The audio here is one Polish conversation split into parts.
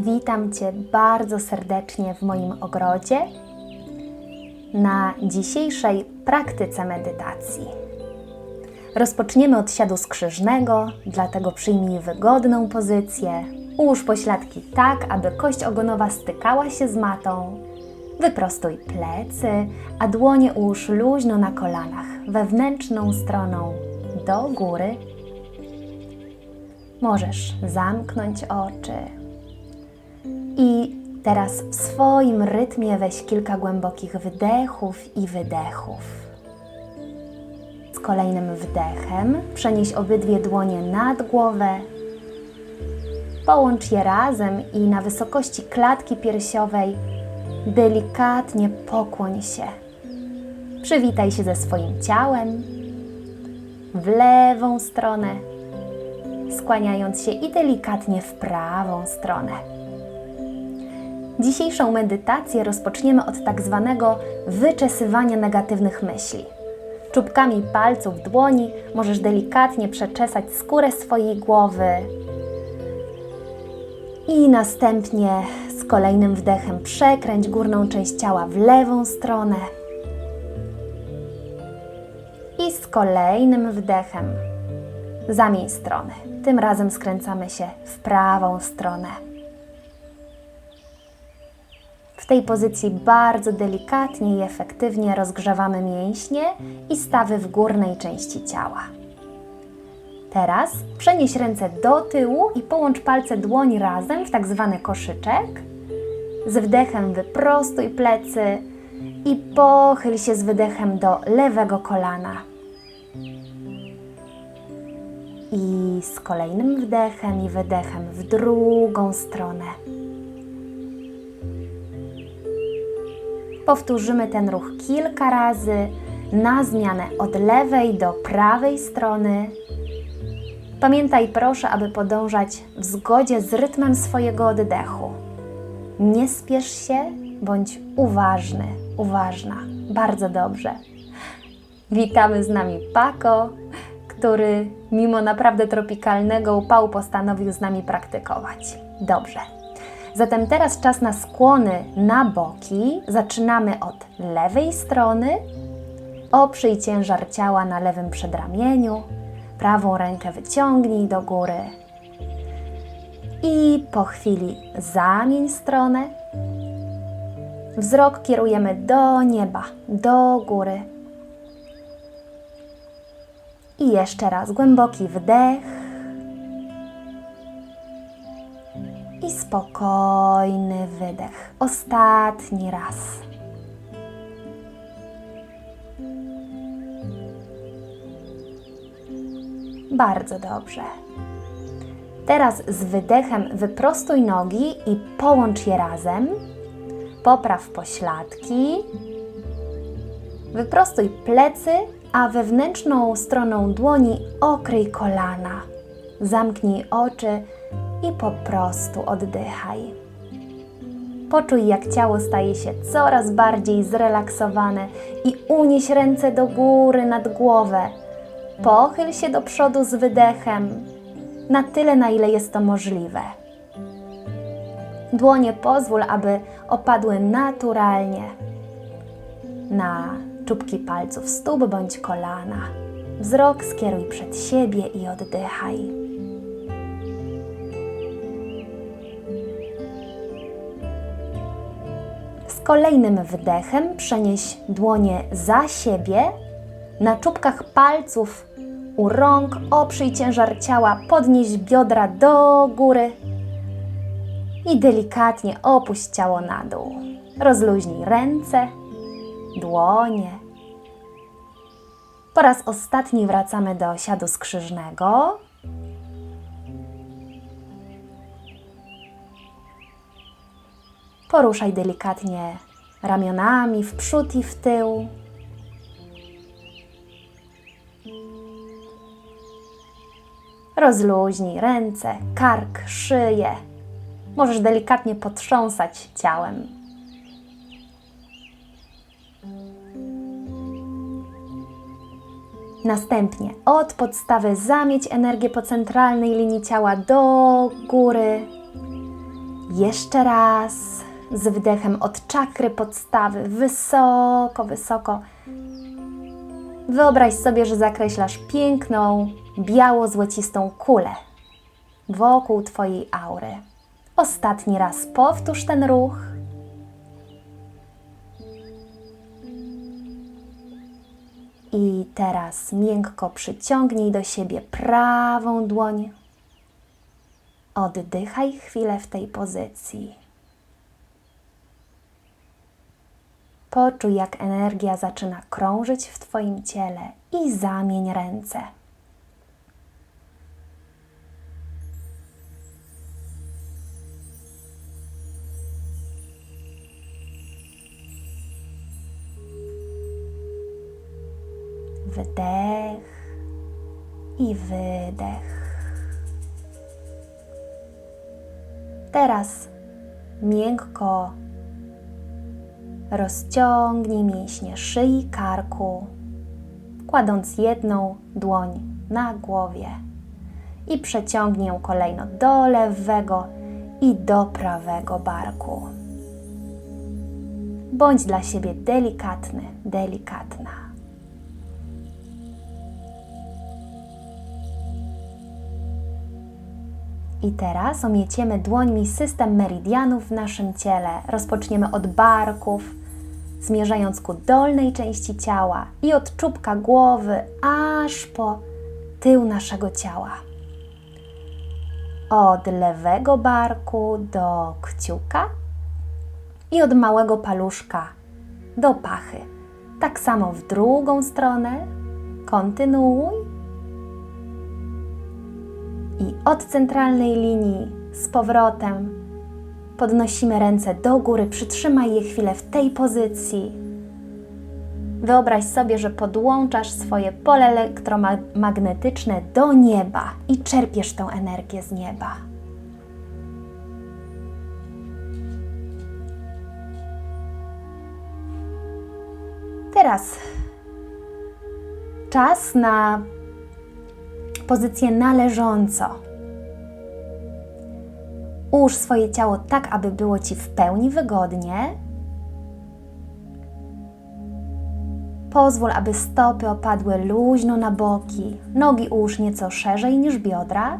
Witam Cię bardzo serdecznie w moim ogrodzie na dzisiejszej praktyce medytacji. Rozpoczniemy od siadu skrzyżnego, dlatego przyjmij wygodną pozycję. Ułóż pośladki tak, aby kość ogonowa stykała się z matą. Wyprostuj plecy, a dłonie ułóż luźno na kolanach, wewnętrzną stroną do góry. Możesz zamknąć oczy. Teraz w swoim rytmie weź kilka głębokich wdechów i wydechów. Z kolejnym wdechem przenieś obydwie dłonie nad głowę. Połącz je razem i na wysokości klatki piersiowej delikatnie pokłoń się. Przywitaj się ze swoim ciałem w lewą stronę, skłaniając się i delikatnie w prawą stronę. Dzisiejszą medytację rozpoczniemy od tak zwanego wyczesywania negatywnych myśli. Czubkami palców dłoni możesz delikatnie przeczesać skórę swojej głowy i następnie z kolejnym wdechem przekręć górną część ciała w lewą stronę. I z kolejnym wdechem zamień strony. Tym razem skręcamy się w prawą stronę. Tej pozycji bardzo delikatnie i efektywnie rozgrzewamy mięśnie i stawy w górnej części ciała. Teraz przenieś ręce do tyłu i połącz palce dłoni razem w tak zwany koszyczek. Z wdechem wyprostuj plecy i pochyl się z wydechem do lewego kolana. I z kolejnym wdechem i wydechem w drugą stronę. Powtórzymy ten ruch kilka razy na zmianę od lewej do prawej strony. Pamiętaj proszę, aby podążać w zgodzie z rytmem swojego oddechu. Nie spiesz się, bądź uważny, uważna. Bardzo dobrze. Witamy z nami Paco, który mimo naprawdę tropikalnego upału postanowił z nami praktykować. Dobrze. Zatem teraz czas na skłony na boki. Zaczynamy od lewej strony. Oprzyj ciężar ciała na lewym przedramieniu. Prawą rękę wyciągnij do góry. I po chwili zamień stronę. Wzrok kierujemy do nieba, do góry. I jeszcze raz głęboki wdech. I spokojny wydech. Ostatni raz. Bardzo dobrze. Teraz z wydechem wyprostuj nogi i połącz je razem. Popraw pośladki. Wyprostuj plecy, a wewnętrzną stroną dłoni okryj kolana. Zamknij oczy i po prostu oddychaj. Poczuj, jak ciało staje się coraz bardziej zrelaksowane i unieś ręce do góry nad głowę. Pochyl się do przodu z wydechem, na tyle, na ile jest to możliwe. Dłonie pozwól, aby opadły naturalnie na czubki palców stóp bądź kolana. Wzrok skieruj przed siebie i oddychaj. Kolejnym wdechem przenieś dłonie za siebie. Na czubkach palców u rąk oprzyj ciężar ciała, podnieś biodra do góry i delikatnie opuść ciało na dół. Rozluźnij ręce, dłonie. Po raz ostatni wracamy do siadu skrzyżnego. Poruszaj delikatnie ramionami w przód i w tył. Rozluźnij ręce, kark, szyję. Możesz delikatnie potrząsać ciałem. Następnie od podstawy zamieć energię po centralnej linii ciała do góry. Jeszcze raz z wdechem od czakry podstawy, wysoko, wysoko. Wyobraź sobie, że zakreślasz piękną, biało-złocistą kulę wokół Twojej aury. Ostatni raz powtórz ten ruch. I teraz miękko przyciągnij do siebie prawą dłoń. Oddychaj chwilę w tej pozycji. Poczuj, jak energia zaczyna krążyć w Twoim ciele i zamień ręce. Wdech i wydech. Teraz miękko rozciągnij mięśnie szyi karku, kładąc jedną dłoń na głowie i przeciągnij ją kolejno do lewego i do prawego barku. Bądź dla siebie delikatny, delikatna. I teraz omieciemy dłońmi system meridianów w naszym ciele. Rozpoczniemy od barków, zmierzając ku dolnej części ciała i od czubka głowy aż po tył naszego ciała. Od lewego barku do kciuka i od małego paluszka do pachy. Tak samo w drugą stronę. Kontynuuj od centralnej linii z powrotem podnosimy ręce do góry, przytrzymaj je chwilę w tej pozycji. Wyobraź sobie, że podłączasz swoje pole elektromagnetyczne do nieba i czerpiesz tę energię z nieba. Teraz czas na pozycję należąco. Ułóż swoje ciało tak, aby było Ci w pełni wygodnie. Pozwól, aby stopy opadły luźno na boki, nogi ułóż nieco szerzej niż biodra,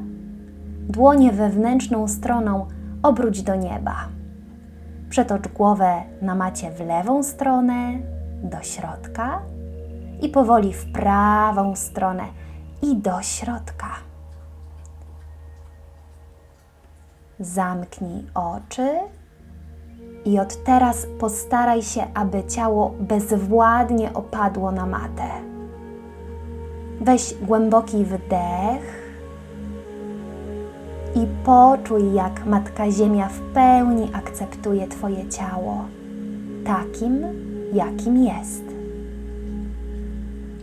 dłonie wewnętrzną stroną obróć do nieba. Przetocz głowę na macie w lewą stronę, do środka i powoli w prawą stronę i do środka. Zamknij oczy i od teraz postaraj się, aby ciało bezwładnie opadło na matę. Weź głęboki wdech i poczuj, jak Matka Ziemia w pełni akceptuje Twoje ciało takim, jakim jest.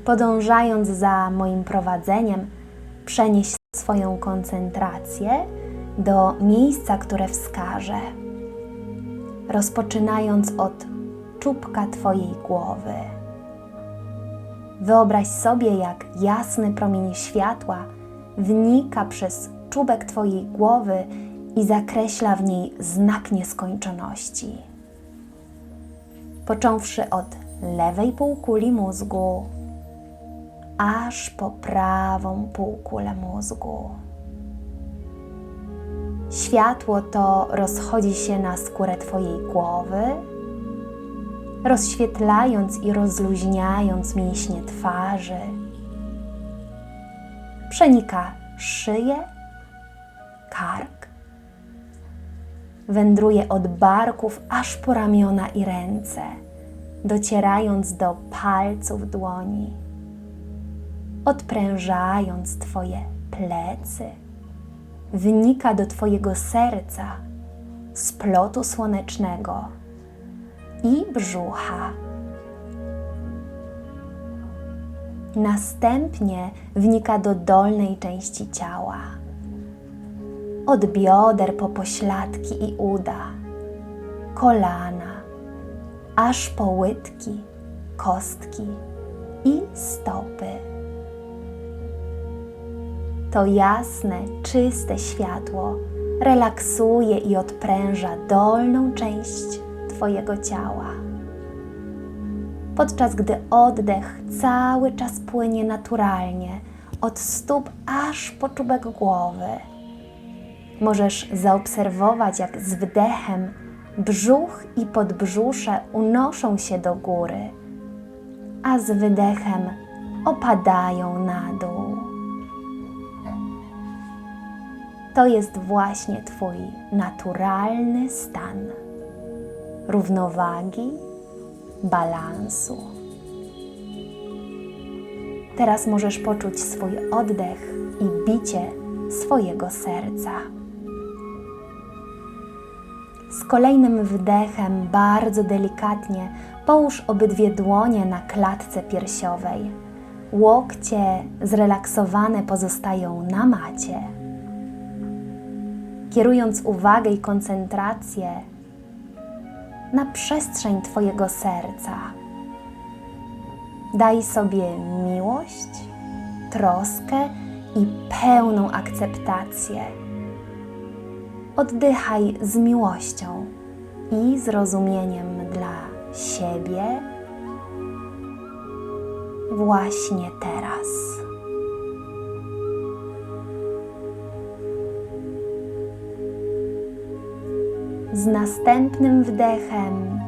Podążając za moim prowadzeniem, przenieś swoją koncentrację do miejsca, które wskażę, rozpoczynając od czubka Twojej głowy. Wyobraź sobie, jak jasny promień światła wnika przez czubek Twojej głowy i zakreśla w niej znak nieskończoności. Począwszy od lewej półkuli mózgu, aż po prawą półkulę mózgu. Światło to rozchodzi się na skórę Twojej głowy, rozświetlając i rozluźniając mięśnie twarzy. Przenika szyję, kark, wędruje od barków aż po ramiona i ręce, docierając do palców dłoni odprężając Twoje plecy, wynika do Twojego serca, splotu słonecznego i brzucha. Następnie wnika do dolnej części ciała, od bioder po pośladki i uda, kolana, aż po łydki, kostki i stopy to jasne, czyste światło relaksuje i odpręża dolną część Twojego ciała. Podczas gdy oddech cały czas płynie naturalnie od stóp aż po czubek głowy. Możesz zaobserwować, jak z wdechem brzuch i podbrzusze unoszą się do góry, a z wydechem opadają na dół. To jest właśnie Twój naturalny stan równowagi, balansu. Teraz możesz poczuć swój oddech i bicie swojego serca. Z kolejnym wdechem bardzo delikatnie połóż obydwie dłonie na klatce piersiowej. Łokcie zrelaksowane pozostają na macie. Kierując uwagę i koncentrację na przestrzeń Twojego serca. Daj sobie miłość, troskę i pełną akceptację. Oddychaj z miłością i zrozumieniem dla siebie właśnie teraz. Z następnym wdechem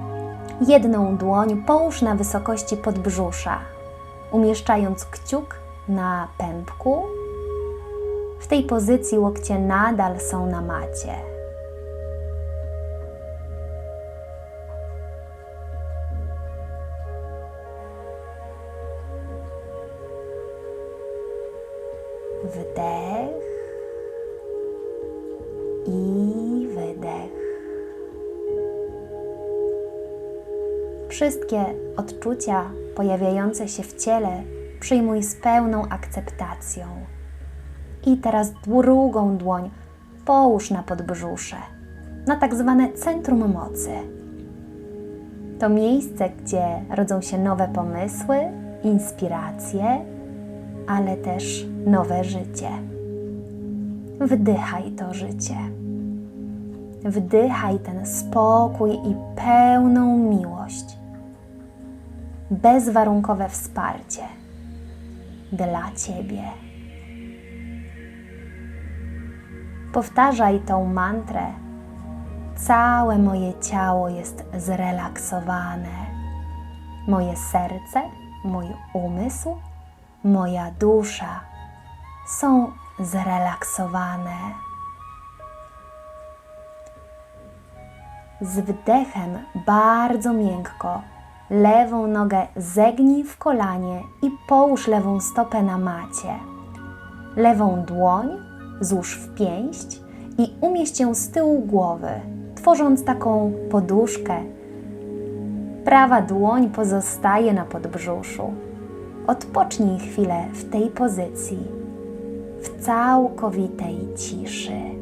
jedną dłoń połóż na wysokości podbrzusza, umieszczając kciuk na pępku. W tej pozycji łokcie nadal są na macie. Wszystkie odczucia pojawiające się w ciele przyjmuj z pełną akceptacją. I teraz drugą dłoń połóż na podbrzusze, na tak zwane centrum mocy. To miejsce, gdzie rodzą się nowe pomysły, inspiracje, ale też nowe życie. Wdychaj to życie. Wdychaj ten spokój i pełną miłość bezwarunkowe wsparcie dla Ciebie. Powtarzaj tą mantrę. Całe moje ciało jest zrelaksowane. Moje serce, mój umysł, moja dusza są zrelaksowane. Z wdechem bardzo miękko lewą nogę zegnij w kolanie i połóż lewą stopę na macie. Lewą dłoń złóż w pięść i umieść ją z tyłu głowy, tworząc taką poduszkę. Prawa dłoń pozostaje na podbrzuszu. Odpocznij chwilę w tej pozycji, w całkowitej ciszy.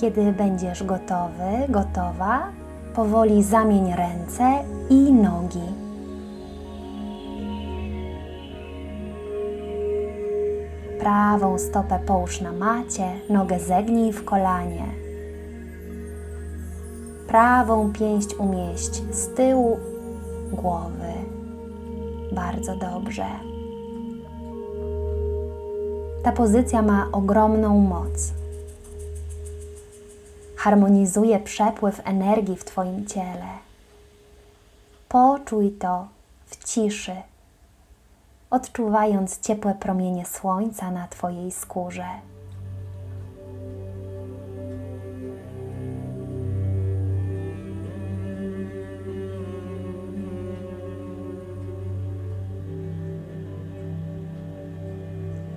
Kiedy będziesz gotowy, gotowa, powoli zamień ręce i nogi. Prawą stopę połóż na macie, nogę zegnij w kolanie. Prawą pięść umieść z tyłu głowy. Bardzo dobrze. Ta pozycja ma ogromną moc harmonizuje przepływ energii w Twoim ciele. Poczuj to w ciszy, odczuwając ciepłe promienie słońca na Twojej skórze.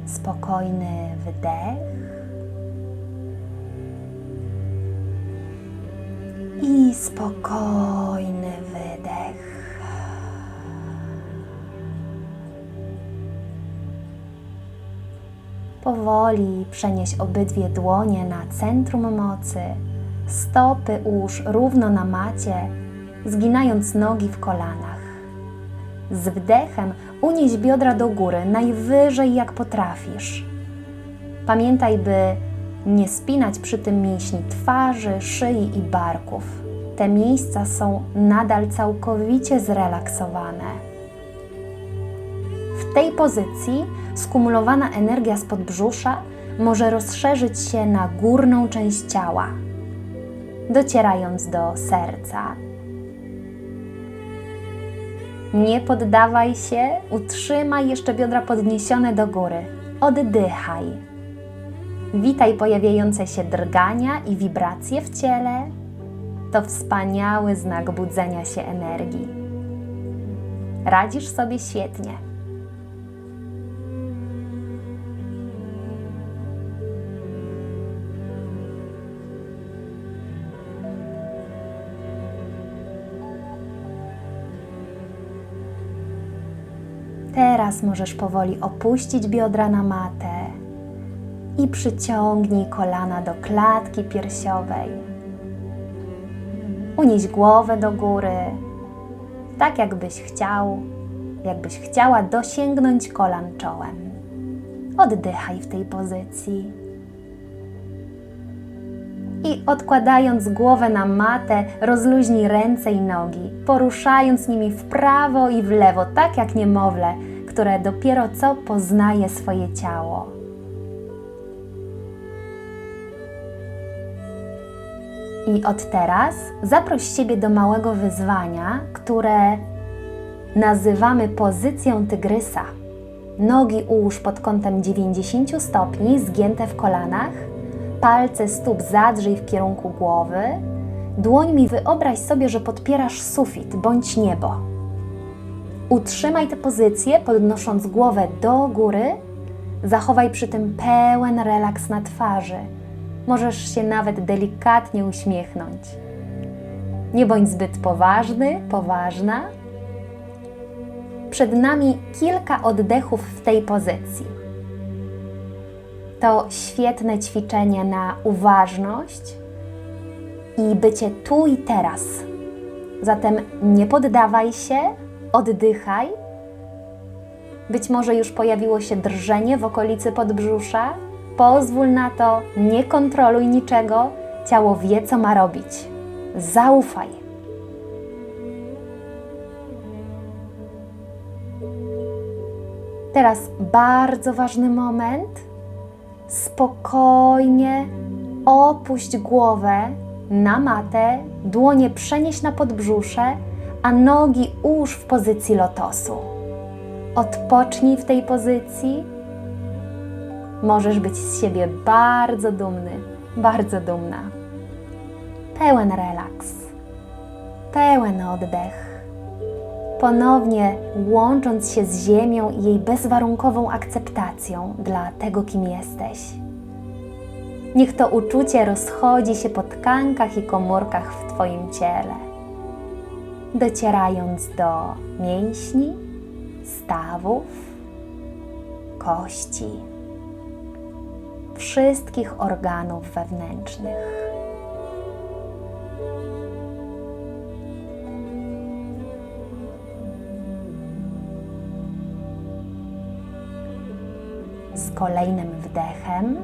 Spokojny wdech i spokojny wydech. Powoli przenieś obydwie dłonie na centrum mocy, stopy ułóż równo na macie, zginając nogi w kolanach. Z wdechem unieś biodra do góry, najwyżej jak potrafisz. Pamiętaj, by nie spinać przy tym mięśni twarzy, szyi i barków. Te miejsca są nadal całkowicie zrelaksowane. W tej pozycji skumulowana energia z podbrzusza może rozszerzyć się na górną część ciała, docierając do serca. Nie poddawaj się, utrzymaj jeszcze biodra podniesione do góry. Oddychaj. Witaj pojawiające się drgania i wibracje w ciele. To wspaniały znak budzenia się energii. Radzisz sobie świetnie. Teraz możesz powoli opuścić biodra na matę i przyciągnij kolana do klatki piersiowej. Unieś głowę do góry, tak jakbyś chciał, jakbyś chciała dosięgnąć kolan czołem. Oddychaj w tej pozycji. I odkładając głowę na matę, rozluźnij ręce i nogi, poruszając nimi w prawo i w lewo, tak jak niemowlę, które dopiero co poznaje swoje ciało. I od teraz zaproś siebie do małego wyzwania, które nazywamy pozycją tygrysa. Nogi ułóż pod kątem 90 stopni, zgięte w kolanach, palce stóp zadrzyj w kierunku głowy, dłońmi wyobraź sobie, że podpierasz sufit bądź niebo. Utrzymaj tę pozycję, podnosząc głowę do góry, zachowaj przy tym pełen relaks na twarzy. Możesz się nawet delikatnie uśmiechnąć. Nie bądź zbyt poważny, poważna. Przed nami kilka oddechów w tej pozycji. To świetne ćwiczenie na uważność i bycie tu i teraz. Zatem nie poddawaj się, oddychaj. Być może już pojawiło się drżenie w okolicy podbrzusza. Pozwól na to, nie kontroluj niczego. Ciało wie, co ma robić. Zaufaj. Teraz bardzo ważny moment. Spokojnie opuść głowę na matę, dłonie przenieś na podbrzusze, a nogi ułóż w pozycji lotosu. Odpocznij w tej pozycji. Możesz być z siebie bardzo dumny, bardzo dumna. Pełen relaks, pełen oddech. Ponownie łącząc się z Ziemią i jej bezwarunkową akceptacją dla tego, kim jesteś. Niech to uczucie rozchodzi się po tkankach i komórkach w Twoim ciele, docierając do mięśni, stawów, kości, wszystkich organów wewnętrznych. Z kolejnym wdechem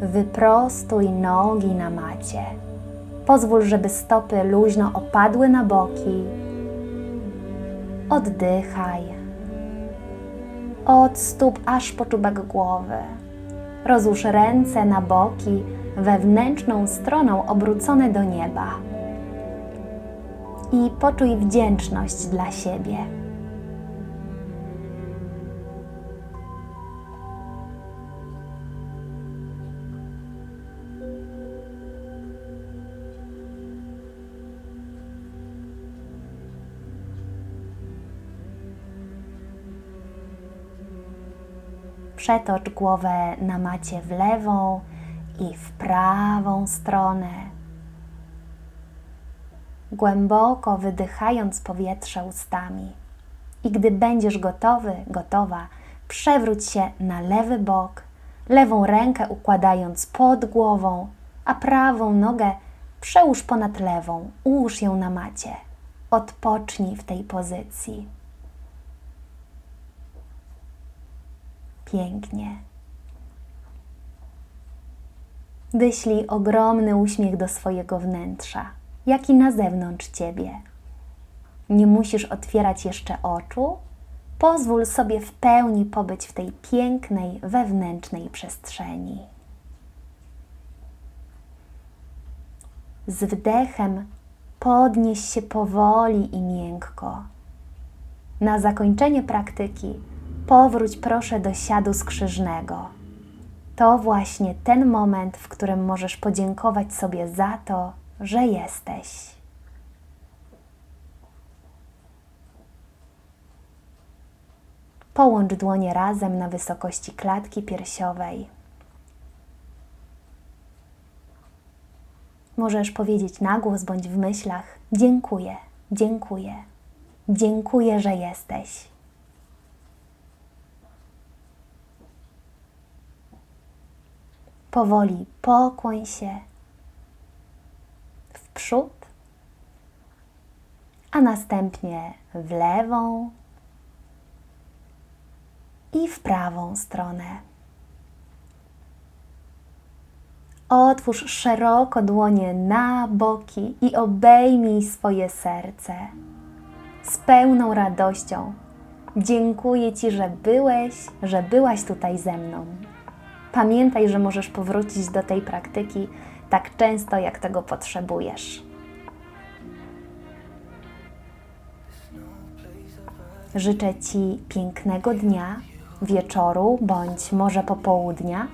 wyprostuj nogi na macie. Pozwól, żeby stopy luźno opadły na boki. Oddychaj. Od stóp aż po czubek głowy. Rozłóż ręce na boki, wewnętrzną stroną obrócone do nieba. I poczuj wdzięczność dla siebie. Przetocz głowę na macie w lewą i w prawą stronę. Głęboko wydychając powietrze ustami. I gdy będziesz gotowy, gotowa, przewróć się na lewy bok, lewą rękę układając pod głową, a prawą nogę przełóż ponad lewą, ułóż ją na macie. Odpocznij w tej pozycji. Pięknie. Wyślij ogromny uśmiech do swojego wnętrza, jak i na zewnątrz ciebie. Nie musisz otwierać jeszcze oczu. Pozwól sobie w pełni pobyć w tej pięknej wewnętrznej przestrzeni. Z wdechem podnieś się powoli i miękko. Na zakończenie praktyki powróć proszę do siadu skrzyżnego. To właśnie ten moment, w którym możesz podziękować sobie za to, że jesteś. Połącz dłonie razem na wysokości klatki piersiowej. Możesz powiedzieć na głos bądź w myślach: Dziękuję, dziękuję, dziękuję, że jesteś. Powoli pokłoń się w przód, a następnie w lewą i w prawą stronę. Otwórz szeroko dłonie na boki i obejmij swoje serce z pełną radością. Dziękuję Ci, że byłeś, że byłaś tutaj ze mną. Pamiętaj, że możesz powrócić do tej praktyki tak często, jak tego potrzebujesz. Życzę Ci pięknego dnia, wieczoru bądź może popołudnia.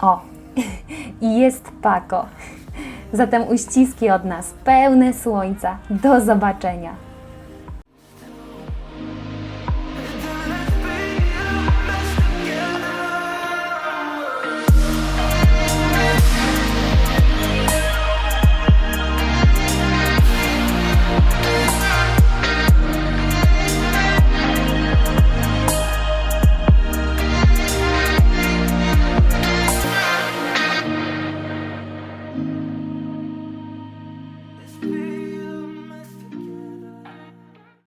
O, i jest Pako. Zatem uściski od nas, pełne słońca. Do zobaczenia.